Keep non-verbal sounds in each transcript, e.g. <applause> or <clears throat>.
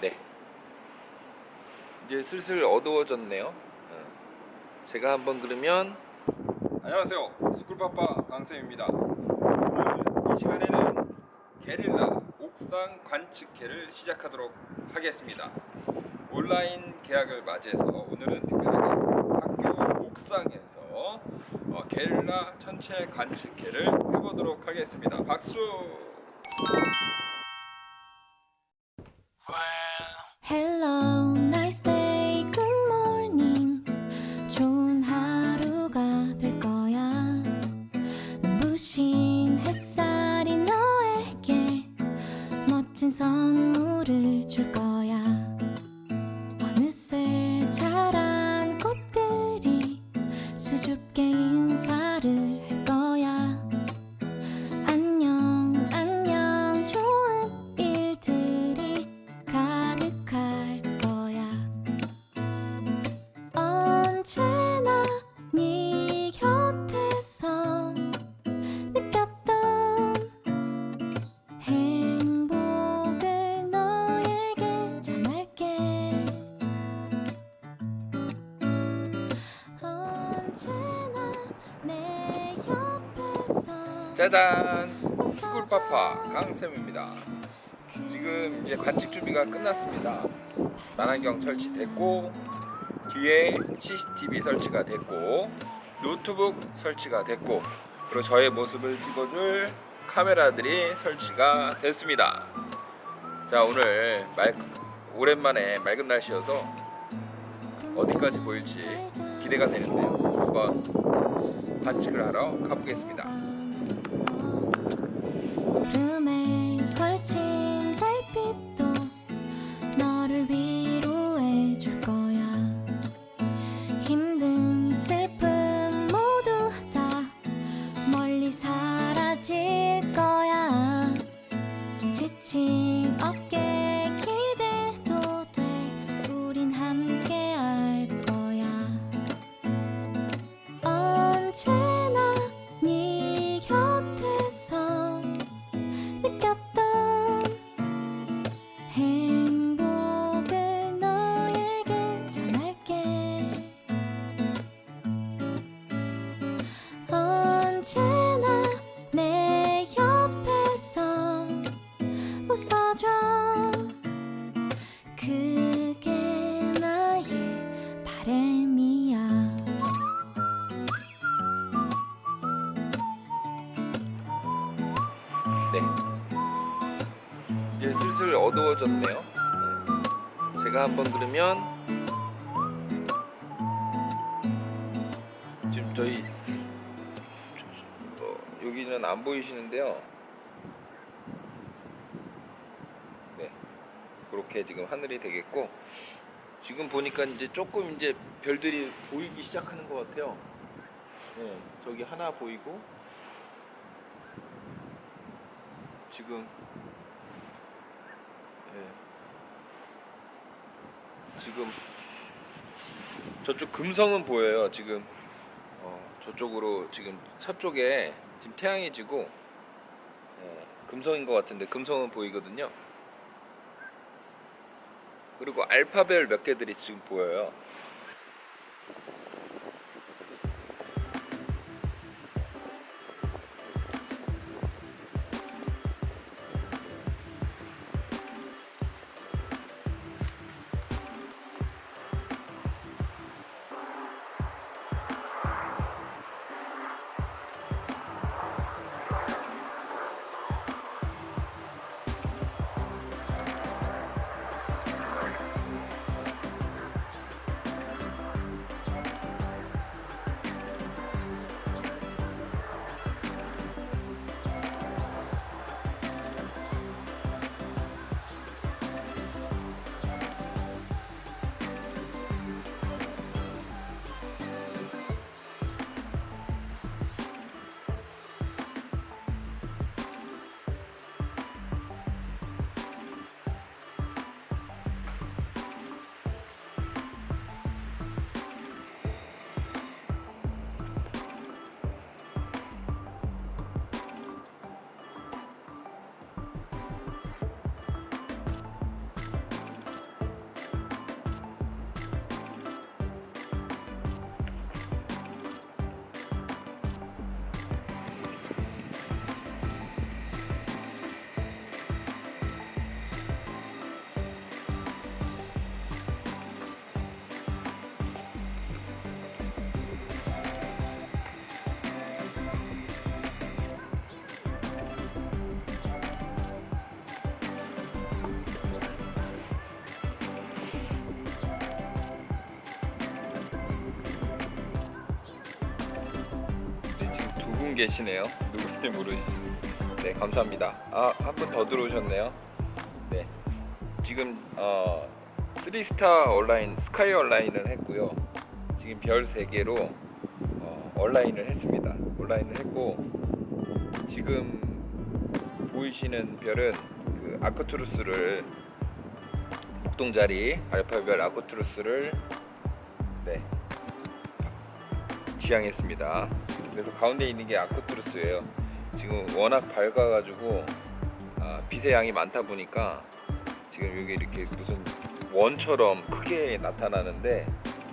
네. 이제 슬슬 어두워졌네요. 어. 제가 한번 그러면 안녕하세요. 스쿨파파 강쌤입니다. 이 시간에는 게릴라 옥상 관측회를 시작하도록 하겠습니다. 온라인 개학을 맞이해서 오늘은 특별하게 학교 옥상에서 어, 게릴라 천체 관측회를 해보도록 하겠습니다. 박수! 짜잔! 스쿨파파 강쌤입니다. 지금 이제 관측 준비가 끝났습니다. 만안경 설치됐고 뒤에 CCTV 설치가 됐고 노트북 설치가 됐고 그리고 저의 모습을 찍어줄 카메라들이 설치가 됐습니다. 자 오늘 말, 오랜만에 맑은 날씨여서 어디까지 보일지 기대가 되는데요. 한번 관측을 하러 가보겠습니다. 어두워졌네요. 어. 제가 한번 그러면 지금 저희 어, 여기는 안 보이시는데요. 네. 그렇게 지금 하늘이 되겠고 지금 보니까 이제 조금 이제 별들이 보이기 시작하는 것 같아요. 네, 저기 하나 보이고 지금 예. 지금 저쪽 금성은 보여요. 지금 어, 저쪽으로 지금 서쪽에 지금 태양이 지고 예, 금성인 것 같은데 금성은 보이거든요. 그리고 알파벨 몇 개들이 지금 보여요. 분 계시네요. 누군지 모르시. 네, 감사합니다. 아, 한 분 더 들어오셨네요. 네. 지금 어 3스타 온라인 스카이 온라인을 했고요. 지금 별 3개로 어, 온라인을 했습니다. 온라인을 했고 지금 보이시는 별은 그 아크투루스를 목동자리 알파별 아크투루스를 네 지향했습니다. 그래서 가운데 있는 게 아크투루스예요. 지금 워낙 밝아가지고 아, 빛의 양이 많다 보니까 지금 여기 이렇게 무슨 원처럼 크게 나타나는데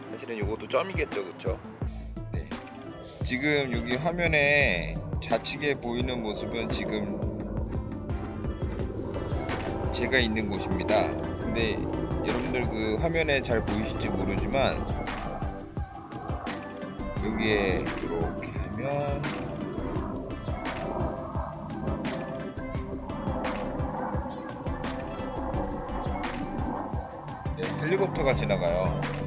사실은 이것도 점이겠죠, 그렇죠? 네. 지금 여기 화면에 좌측에 보이는 모습은 지금 제가 있는 곳입니다. 근데 여러분들 그 화면에 잘 보이실지 모르지만 여기에 이렇게 하면 네, 헬리콥터가 지나가요.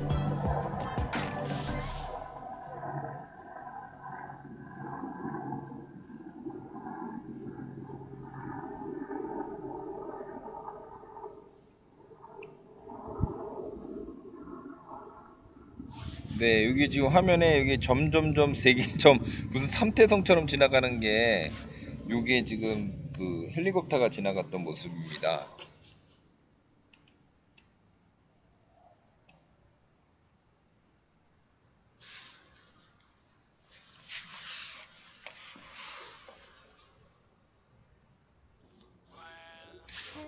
네, 여기 지금 화면에 여기 점점점 세개점 무슨 삼태성처럼 지나가는 게 요게 지금 그 헬리콥터가 지나갔던 모습입니다.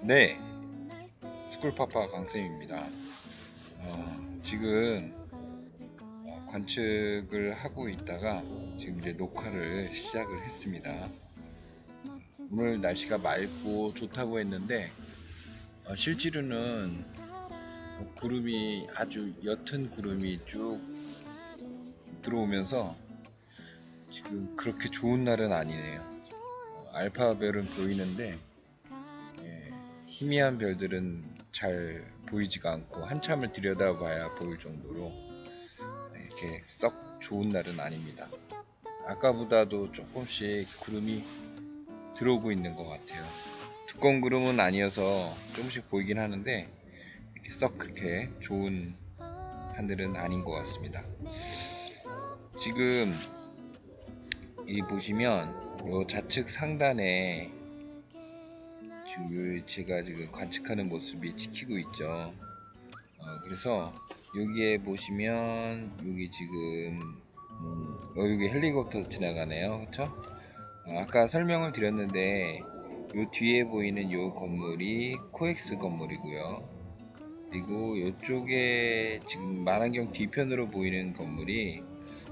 네, 스쿨파파 강쌤입니다. 어, 지금 어, 관측을 하고 있다가 지금 이제 녹화를 시작을 했습니다. 오늘 날씨가 맑고 좋다고 했는데 어, 실제로는 어, 구름이 아주 옅은 구름이 쭉 들어오면서 지금 그렇게 좋은 날은 아니네요. 어, 알파별은 보이는데 예, 희미한 별들은 잘 보이지가 않고 한참을 들여다봐야 보일 정도로 네, 이렇게 썩 좋은 날은 아닙니다. 아까보다도 조금씩 구름이 들어오고 있는 것 같아요. 두꺼운 구름은 아니어서 조금씩 보이긴 하는데 이렇게 썩 그렇게 좋은 하늘은 아닌 것 같습니다. 지금 이 보시면 요 좌측 상단에 지금 제가 지금 관측하는 모습이 찍히고 있죠. 어, 그래서 여기에 보시면 여기 지금 음, 어, 여기 헬리콥터 지나가네요. 그렇죠? 어, 아까 설명을 드렸는데 요 뒤에 보이는 요 건물이 코엑스 건물이고요. 그리고 이쪽에 지금 만안경 뒤편으로 보이는 건물이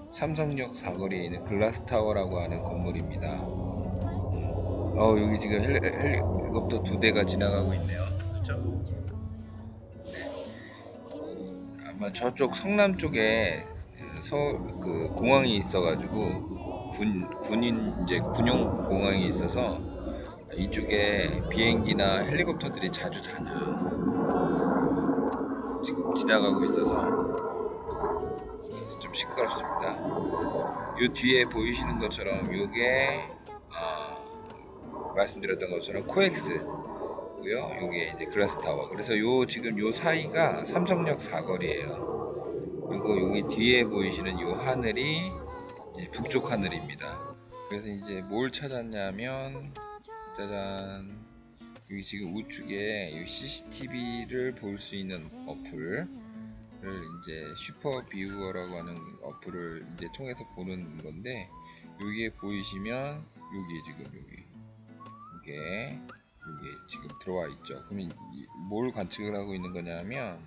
삼성역 사거리에 있는 글라스타워라고 하는 건물입니다. 어 여기 지금 헬리, 헬리콥터 두 대가 지나가고 있네요. 그렇죠? 저쪽 성남 쪽에 서그 공항이 있어가지고 군 군인 이제 군용 공항이 있어서 이쪽에 비행기나 헬리콥터들이 자주 다녀요. 지금 지나가고 있어서 좀 시끄럽습니다. 요 뒤에 보이시는 것처럼 요게 어, 말씀드렸던 것처럼 코엑스 고요. 요게 이제 글라스타워. 그래서 요 지금 요 사이가 삼성역 사거리예요. 그리고 여기 뒤에 보이시는 요 하늘이 이제 북쪽 하늘입니다. 그래서 이제 뭘 찾았냐면 짜잔 여기 지금 우측에 이 CCTV를 볼 수 있는 어플을 이제 슈퍼 비우어라고 하는 어플을 이제 통해서 보는 건데 여기에 보이시면 여기 지금 여기 이게 지금 들어와 있죠. 그러면 이- 뭘 관측을 하고 있는 거냐면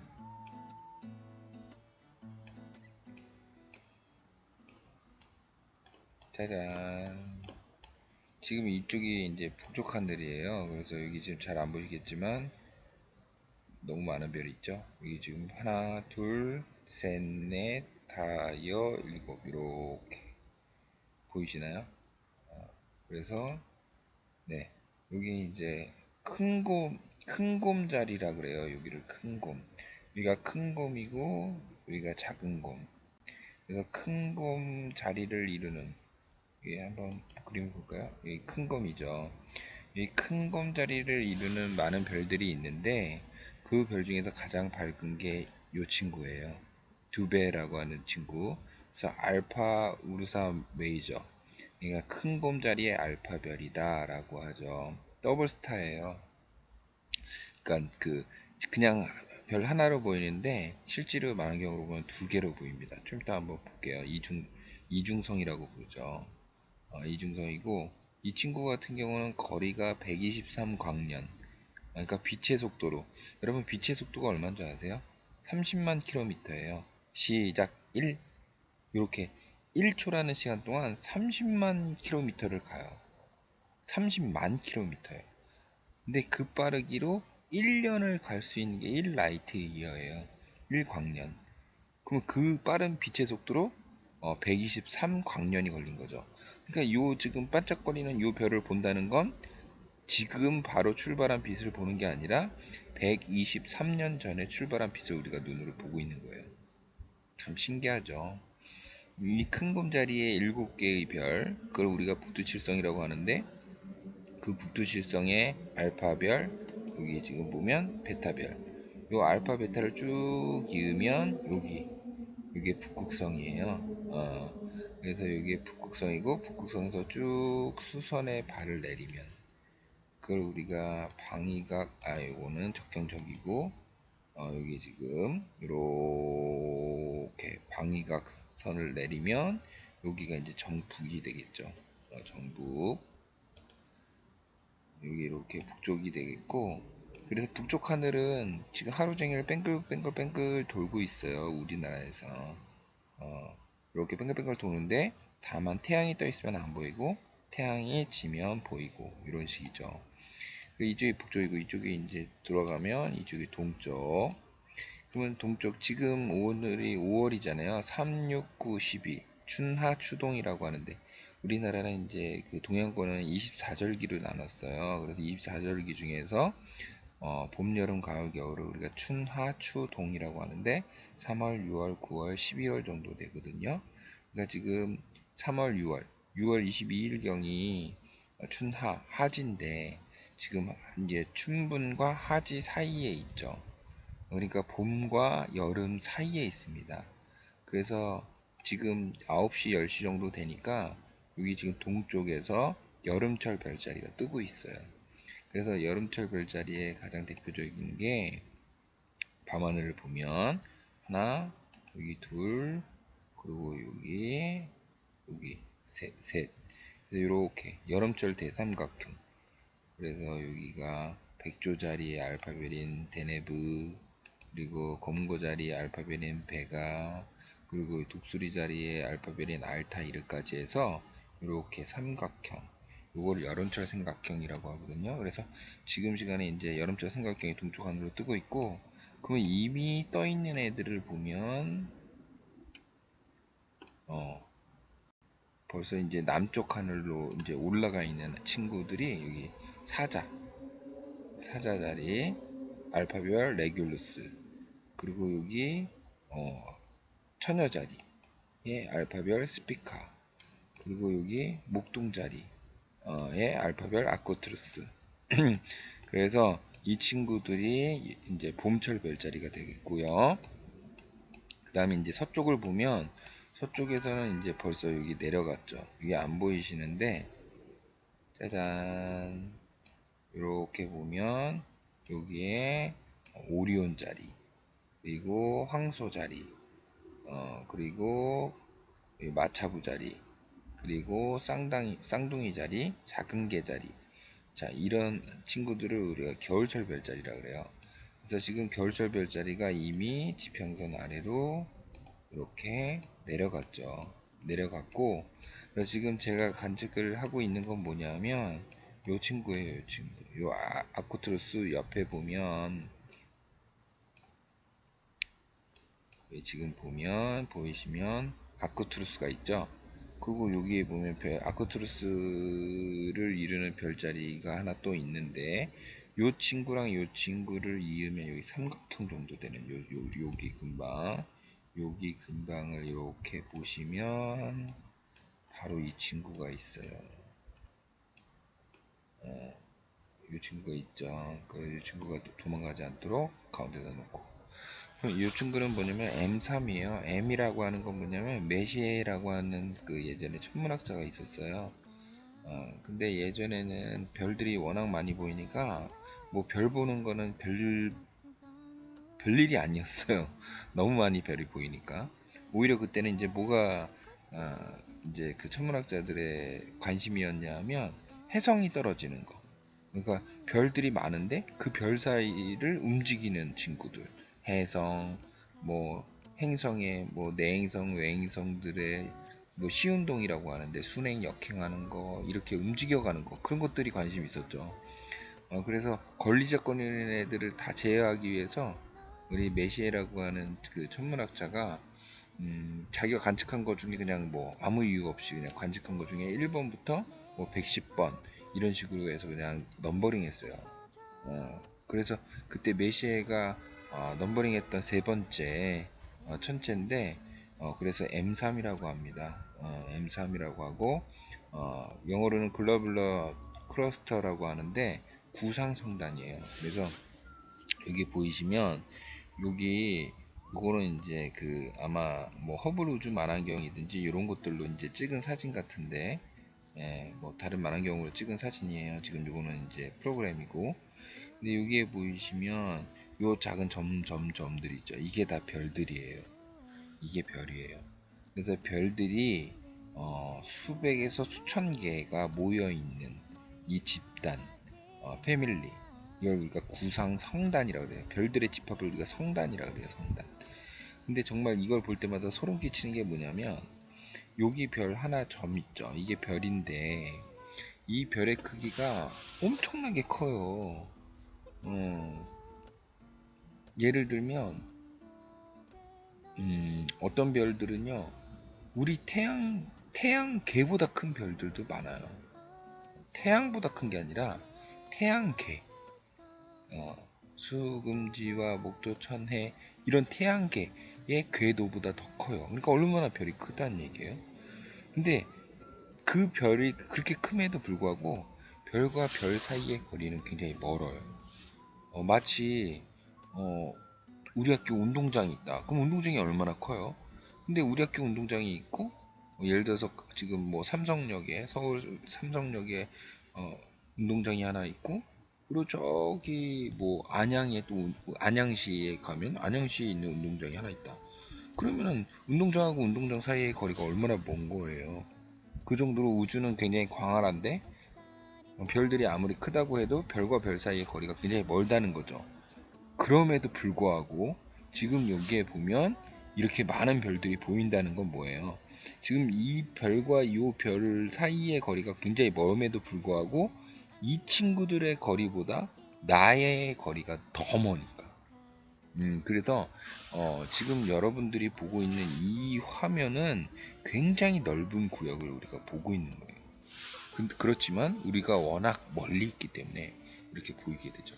짜잔 지금 이쪽이 이제 북쪽 하늘이에요. 그래서 여기 지금 잘 안 보이겠지만 너무 많은 별이 있죠. 여기 지금 하나, 둘, 셋, 넷, 다여, 일곱 이렇게 보이시나요? 어, 그래서 네 여기 이제 큰 곰, 큰곰 자리라 그래요. 여기를 큰 곰. 여기가 큰 곰이고 여기가 작은 곰. 그래서 큰곰 자리를 이루는 예, 한번 그림 볼까요? 이큰 검이죠. 이 큰검 자리를 이루는 많은 별들이 있는데 그 별 중에서 가장 밝은 게 이 친구예요. 두배라고 하는 친구. 그래서 알파 우르사 메이저. 얘가 큰곰 자리의 알파 별이다라고 하죠. 더블 스타예요. 그러니까 그 그냥 별 하나로 보이는데 실제로 많은 경우로 보면 두 개로 보입니다. 좀 이따 한번 볼게요. 이중 이중성이라고 부르죠. 어, 이중성이고 이 친구 같은 경우는 거리가 123 광년. 그러니까 빛의 속도로 여러분 빛의 속도가 얼마인 줄 아세요? 30만 킬로미터예요. 시작 1 이렇게 1초라는 시간 동안 30만 킬로미터를 가요. 30만 킬로미터예요. 근데 그 빠르기로 1년을 갈 수 있는 게 1라이트 이어예요. 1광년. 그러면 그 빠른 빛의 속도로 어, 123광년이 걸린 거죠. 그러니까 요 지금 반짝거리는 요 별을 본다는 건 지금 바로 출발한 빛을 보는 게 아니라 123년 전에 출발한 빛을 우리가 눈으로 보고 있는 거예요. 참 신기하죠. 이 큰 곰자리에 7개의 별, 그걸 우리가 북두칠성이라고 하는데 그 북두칠성의 알파별, 여기 지금 보면 베타별. 요 알파 베타를 쭉 이으면 여기 이게 북극성이에요. 어, 그래서 이게 북극성이고 북극성에서 쭉 수선의 발을 내리면 그걸 우리가 방위각 아 요거는 적경적이고 어, 여기 지금 이렇게 방위각 선을 내리면 여기가 이제 정북이 되겠죠. 어, 정북 여기 이렇게 북쪽이 되겠고 그래서 북쪽 하늘은 지금 하루 종일 뺑글뺑글뺑글 돌고 있어요. 우리나라에서 어, 이렇게 뺑글뺑글 도는데 다만 태양이 떠 있으면 안 보이고 태양이 지면 보이고 이런 식이죠. 그 이쪽이 북쪽이고 이쪽이 이제 들어가면 이쪽이 동쪽. 그러면 동쪽 지금 오늘이 5월이잖아요. 3, 6, 9, 12 춘하 추동이라고 하는데 우리나라는 이제 그 동양권은 24절기로 나눴어요. 그래서 24절기 중에서 어, 봄, 여름, 가을, 겨울을 우리가 춘 하, 추 동이라고 하는데 3월, 6월, 9월, 12월 정도 되거든요. 그러니까 지금 3월, 6월, 6월 22일경이 춘 하, 하지인데 지금 이제 춘분과 하지 사이에 있죠. 그러니까 봄과 여름 사이에 있습니다. 그래서 지금 9시, 10시 정도 되니까 여기 지금 동쪽에서 여름철 별자리가 뜨고 있어요. 그래서 여름철 별자리의 가장 대표적인 게 밤하늘을 보면 하나, 여기 둘, 그리고 여기, 여기 셋, 셋. 그래서 이렇게 여름철 대삼각형. 그래서 여기가 백조 자리의 알파벳인 데네브, 그리고 검고 자리의 알파벳인 베가, 그리고 독수리 자리의 알파벳인 알타 이르까지 해서 이렇게 삼각형. 이걸 여름철 삼각형이라고 하거든요. 그래서 지금 시간에 이제 여름철 삼각형이 동쪽 하늘로 뜨고 있고, 그러면 이미 떠 있는 애들을 보면, 어, 벌써 이제 남쪽 하늘로 이제 올라가 있는 친구들이 여기 사자, 사자 자리, 알파별 레귤루스, 그리고 여기 어, 처녀 자리의 알파별 스피카, 그리고 여기 목동 자리의 알파별 아코트루스. <clears throat> 그래서 이 친구들이 이제 봄철 별자리가 되겠고요. 그 다음에 이제 서쪽을 보면 서쪽에서는 이제 벌써 여기 내려갔죠. 이게 안 보이시는데 짜잔 이렇게 보면 여기에 오리온 자리 그리고 황소 자리 어 그리고 마차부 자리 그리고 쌍둥이 쌍둥이 자리 작은 개 자리 자 이런 친구들을 우리가 겨울철 별자리라 그래요. 그래서 지금 겨울철 별자리가 이미 지평선 아래로 이렇게 내려갔죠. 내려갔고 지금 제가 관측을 하고 있는 건 뭐냐면 요 친구예요. 요 친구. 요 아, 아코트로스 옆에 보면 예, 지금 보면 보이시면 아코트루스가 있죠. 그리고 여기에 보면 별, 아코트루스를 이루는 별자리가 하나 또 있는데 요 친구랑 요 친구를 이으면 여기 삼각형 정도 되는 요, 요 여기 금방 여기 근방을 이렇게 보시면 바로 이 친구가 있어요. 예, 이 친구가 있죠. 그 친구가 도- 도망가지 않도록 가운데다 놓고. 그럼 이 친구는 뭐냐면 M3이에요. M이라고 하는 건 뭐냐면 메시에라고 하는 그 예전에 천문학자가 있었어요. 어, 근데 예전에는 별들이 워낙 많이 보이니까 뭐 별 보는 거는 별 별일이 아니었어요. <laughs> 너무 많이 별이 보이니까. 오히려 그때는 이제 뭐가 아, 이제 그 천문학자들의 관심이었냐면 해성이 떨어지는 거. 그러니까 별들이 많은데 그 별 사이를 움직이는 친구들. 해성, 뭐 행성의 뭐 내행성, 외행성들의 뭐 시운동이라고 하는데 순행 역행하는 거 이렇게 움직여가는 거 그런 것들이 관심이 있었죠. 어, 그래서 권리자권이는 애들을 다 제어하기 위해서 우리 메시에라고 하는 그 천문학자가 음, 자기가 관측한 것 중에 그냥 뭐 아무 이유 없이 그냥 관측한 것 중에 1번부터 뭐 110번 이런 식으로 해서 그냥 넘버링 했어요. 어, 그래서 그때 메시에가 어, 넘버링 했던 세 번째 어, 천체인데 어, 그래서 M3이라고 합니다. 어, M3이라고 하고 어, 영어로는 글로블러 크러스터라고 하는데 구상성단이에요. 그래서 여기 보이시면 여기 이거는 이제 그 아마 뭐 허블 우주 만환경이든지 이런 것들로 이제 찍은 사진 같은데 예, 뭐 다른 만환경으로 찍은 사진이에요. 지금 요거는 이제 프로그램이고 근데 여기에 보이시면 요 작은 점점점들 있죠. 이게 다 별들이에요. 이게 별이에요. 그래서 별들이 어, 수백에서 수천 개가 모여 있는 이 집단, 어, 패밀리. 이걸 우리가 구상 성단이라고 그래요. 별들의 집합을 우리가 성단이라고 그래요. 성단. 근데 정말 이걸 볼 때마다 소름 끼치는 게 뭐냐면 여기 별 하나 점 있죠. 이게 별인데 이 별의 크기가 엄청나게 커요. 어, 예를 들면 음, 어떤 별들은요 우리 태양 태양계보다 큰 별들도 많아요. 태양보다 큰 게 아니라 태양계. 어, 수금지와 목도 천해 이런 태양계의 궤도보다 더 커요. 그러니까 얼마나 별이 크다는 얘기예요. 근데 그 별이 그렇게 큼에도 불구하고 별과 별 사이의 거리는 굉장히 멀어요. 어, 마치 어, 우리 학교 운동장이 있다. 그럼 운동장이 얼마나 커요? 근데 우리 학교 운동장이 있고 뭐 예를 들어서 지금 뭐 삼성역에 서울 삼성역에 어, 운동장이 하나 있고 그리고 저기 뭐 안양에 또 운- 안양시에 가면 안양시에 있는 운동장이 하나 있다. 그러면은 운동장하고 운동장 사이의 거리가 얼마나 먼 거예요. 그 정도로 우주는 굉장히 광활한데 어, 별들이 아무리 크다고 해도 별과 별 사이의 거리가 굉장히 멀다는 거죠. 그럼에도 불구하고 지금 여기에 보면 이렇게 많은 별들이 보인다는 건 뭐예요? 지금 이 별과 이 별 사이의 거리가 굉장히 멀음에도 불구하고 이 친구들의 거리보다 나의 거리가 더 머니까. 음, 그래서 어, 지금 여러분들이 보고 있는 이 화면은 굉장히 넓은 구역을 우리가 보고 있는 거예요. 근데 그렇지만 우리가 워낙 멀리 있기 때문에 이렇게 보이게 되죠.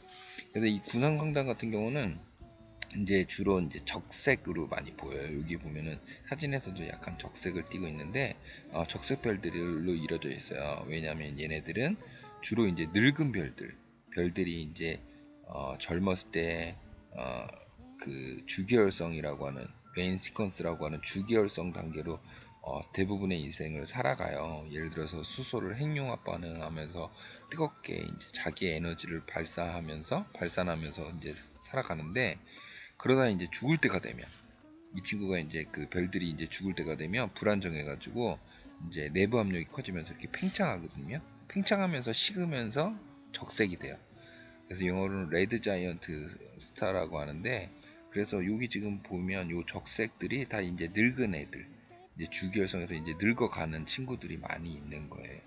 그래서 이 군산광단 같은 경우는 이제 주로 이제 적색으로 많이 보여요. 여기 보면은 사진에서도 약간 적색을 띠고 있는데 어, 적색 별들로 이루어져 있어요. 왜냐하면 얘네들은 주로 이제 늙은 별들, 별들이 이제 어, 젊었을 때 어, 그 주기혈성이라고 하는 메인 시퀀스라고 하는 주기혈성 단계로 어, 대부분의 인생을 살아가요. 예를 들어서 수소를 핵융합 반응하면서 뜨겁게 이제 자기의 에너지를 발사하면서 발산하면서 이제 살아가는데 그러다 이제 죽을 때가 되면 이 친구가 이제 그 별들이 이제 죽을 때가 되면 불안정해가지고 이제 내부 압력이 커지면서 이렇게 팽창하거든요. 팽창하면서 식으면서 적색이 돼요. 그래서 영어로는 레드 자이언트 스타라고 하는데 그래서 여기 지금 보면 요 적색들이 다 이제 늙은 애들 이제 주기혈성에서 이제 늙어가는 친구들이 많이 있는 거예요.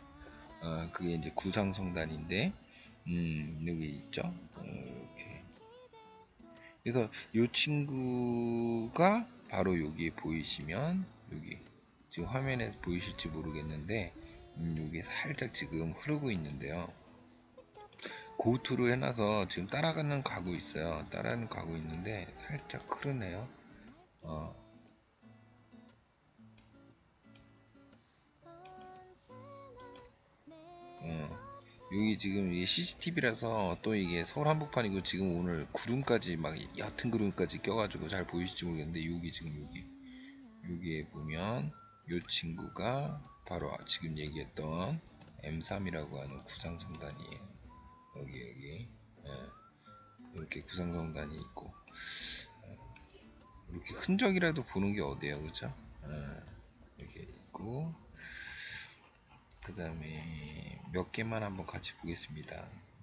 어, 그게 이제 구상성단인데 음, 여기 있죠. 어, 이렇게. 그래서 이 친구가 바로 여기 보이시면 여기 지금 화면에 보이실지 모르겠는데 음, 여기 살짝 지금 흐르고 있는데요. 고투를 해놔서 지금 따라가는 가고 있어요. 따라가는 가고 있는데 살짝 흐르네요. 여기 지금 이게 CCTV라서 또 이게 서울 한복판이고 지금 오늘 구름까지 막 옅은 구름까지 껴가지고 잘 보이실지 모르겠는데 여기 지금 여기 여기에 보면 요 친구가 바로 지금 얘기했던 M3이라고 하는 구상성단이에요. 여기 여기 예. 이렇게 구상성단이 있고 예. 이렇게 흔적이라도 보는 게 어디예요, 그죠? 예. 이렇게 있고 그 다음에 몇 개만 한번 같이 보겠습니다.